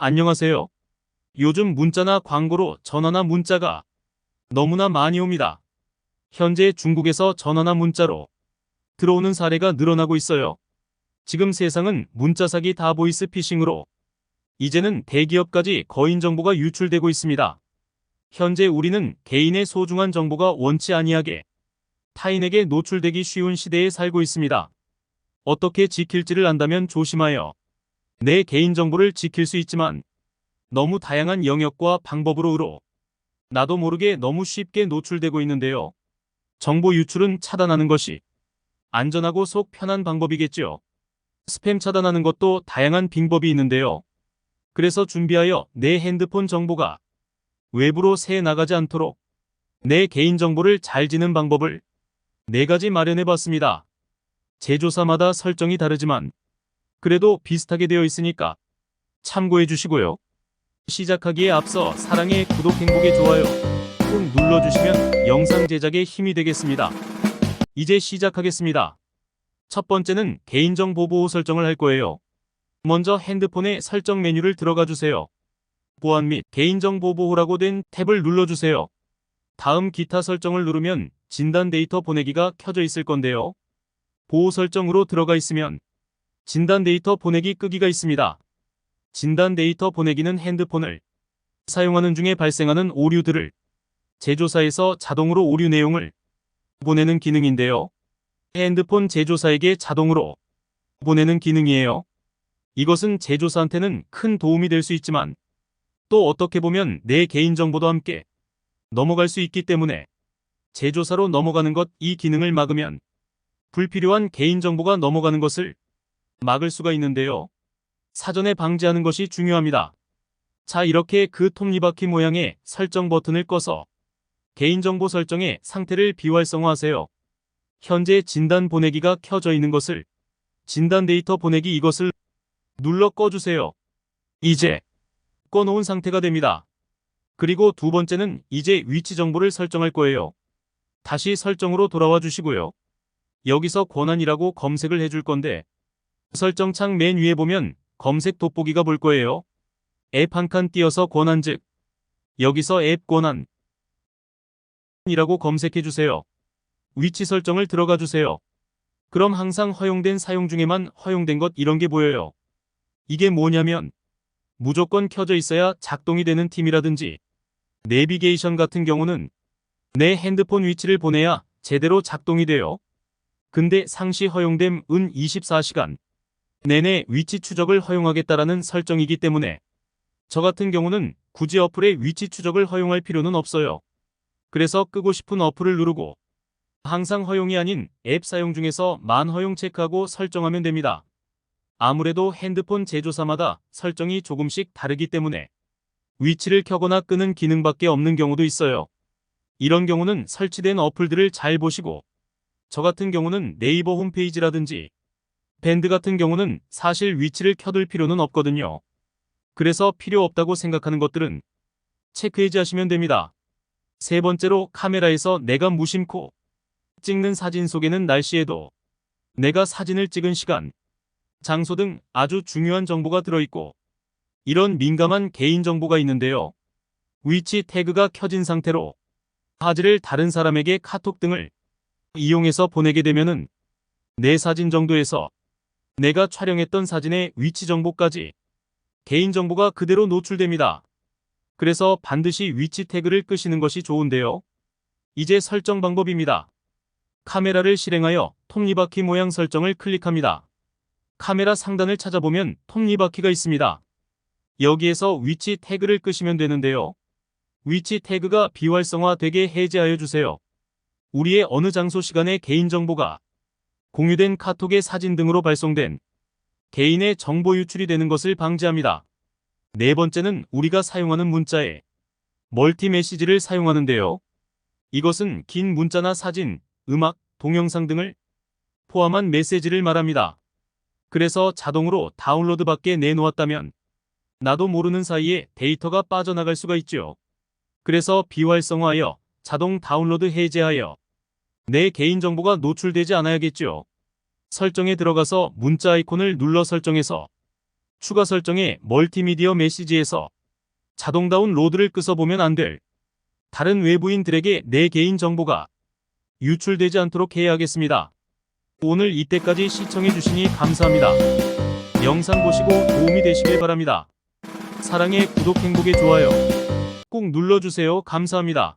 안녕하세요. 요즘 문자나 광고로 전화나 문자가 너무나 많이 옵니다. 현재 중국에서 전화나 문자로 들어오는 사례가 늘어나고 있어요. 지금 세상은 문자 사기 다 보이스 피싱으로 이제는 대기업까지 거인 정보가 유출되고 있습니다. 현재 우리는 개인의 소중한 정보가 원치 아니하게 타인에게 노출되기 쉬운 시대에 살고 있습니다. 어떻게 지킬지를 안다면 조심하여 내 개인정보를 지킬 수 있지만 너무 다양한 영역과 방법으로 으로 나도 모르게 너무 쉽게 노출되고 있는데요. 정보 유출은 차단하는 것이 안전하고 속 편한 방법이겠지요. 스팸 차단하는 것도 다양한 방법이 있는데요. 그래서 준비하여 내 핸드폰 정보가 외부로 새 나가지 않도록 내 개인정보를 잘 지는 방법을 네 가지 마련해 봤습니다. 제조사마다 설정이 다르지만 그래도 비슷하게 되어 있으니까 참고해 주시고요. 시작하기에 앞서 사랑의 구독 행복의 좋아요 꾹 눌러주시면 영상 제작에 힘이 되겠습니다. 이제 시작하겠습니다. 첫 번째는 개인정보 보호 설정을 할 거예요. 먼저 핸드폰의 설정 메뉴를 들어가 주세요. 보안 및 개인정보 보호라고 된 탭을 눌러주세요. 다음 기타 설정을 누르면 진단 데이터 보내기가 켜져 있을 건데요. 보호 설정으로 들어가 있으면 진단 데이터 보내기 끄기가 있습니다. 진단 데이터 보내기는 핸드폰을 사용하는 중에 발생하는 오류들을 제조사에서 자동으로 오류 내용을 보내는 기능인데요. 핸드폰 제조사에게 자동으로 보내는 기능이에요. 이것은 제조사한테는 큰 도움이 될 수 있지만 또 어떻게 보면 내 개인정보도 함께 넘어갈 수 있기 때문에 제조사로 넘어가는 것 이 기능을 막으면 불필요한 개인정보가 넘어가는 것을 막을 수가 있는데요. 사전에 방지하는 것이 중요합니다. 자, 이렇게 그 톱니바퀴 모양의 설정 버튼을 꺼서 개인정보 설정의 상태를 비활성화하세요. 현재 진단 보내기가 켜져 있는 것을 진단 데이터 보내기 이것을 눌러 꺼주세요. 이제 꺼놓은 상태가 됩니다. 그리고 두 번째는 이제 위치 정보를 설정할 거예요. 다시 설정으로 돌아와 주시고요. 여기서 권한이라고 검색을 해줄 건데 설정창 맨 위에 보면 검색 돋보기가 볼 거예요. 앱 한 칸 띄어서 권한 즉 여기서 앱 권한 이라고 검색해 주세요. 위치 설정을 들어가 주세요. 그럼 항상 허용된 사용 중에만 허용된 것 이런 게 보여요. 이게 뭐냐면 무조건 켜져 있어야 작동이 되는 팀이라든지 내비게이션 같은 경우는 내 핸드폰 위치를 보내야 제대로 작동이 돼요. 근데 상시 허용됨 은 24시간 내내 위치 추적을 허용하겠다라는 설정이기 때문에 저 같은 경우는 굳이 어플의 위치 추적을 허용할 필요는 없어요. 그래서 끄고 싶은 어플을 누르고 항상 허용이 아닌 앱 사용 중에서 만 허용 체크하고 설정하면 됩니다. 아무래도 핸드폰 제조사마다 설정이 조금씩 다르기 때문에 위치를 켜거나 끄는 기능밖에 없는 경우도 있어요. 이런 경우는 설치된 어플들을 잘 보시고 저 같은 경우는 네이버 홈페이지라든지 밴드 같은 경우는 사실 위치를 켜둘 필요는 없거든요. 그래서 필요 없다고 생각하는 것들은 체크해지 하시면 됩니다. 세 번째로 카메라에서 내가 무심코 찍는 사진 속에는 날씨에도 내가 사진을 찍은 시간, 장소 등 아주 중요한 정보가 들어있고 이런 민감한 개인정보가 있는데요. 위치 태그가 켜진 상태로 사진을 다른 사람에게 카톡 등을 이용해서 보내게 되면 은 내 사진 정도에서 내가 촬영했던 사진의 위치 정보까지 개인정보가 그대로 노출됩니다. 그래서 반드시 위치 태그를 끄시는 것이 좋은데요. 이제 설정 방법입니다. 카메라를 실행하여 톱니바퀴 모양 설정을 클릭합니다. 카메라 상단을 찾아보면 톱니바퀴가 있습니다. 여기에서 위치 태그를 끄시면 되는데요. 위치 태그가 비활성화되게 해제하여 주세요. 우리의 어느 장소 시간의 개인정보가 공유된 카톡의 사진 등으로 발송된 개인의 정보 유출이 되는 것을 방지합니다. 네 번째는 우리가 사용하는 문자에 멀티 메시지를 사용하는데요. 이것은 긴 문자나 사진, 음악, 동영상 등을 포함한 메시지를 말합니다. 그래서 자동으로 다운로드 밖에 내놓았다면 나도 모르는 사이에 데이터가 빠져나갈 수가 있죠. 그래서 비활성화하여 자동 다운로드 해제하여 내 개인정보가 노출되지 않아야겠죠. 설정에 들어가서 문자 아이콘을 눌러 설정해서 추가 설정에 멀티미디어 메시지에서 자동 다운로드를 끄서보면 안 될 다른 외부인들에게 내 개인 정보가 유출되지 않도록 해야 하겠습니다. 오늘 이때까지 시청해주시니 감사합니다. 영상 보시고 도움이 되시길 바랍니다. 사랑의 구독 행복의 좋아요 꼭 눌러주세요. 감사합니다.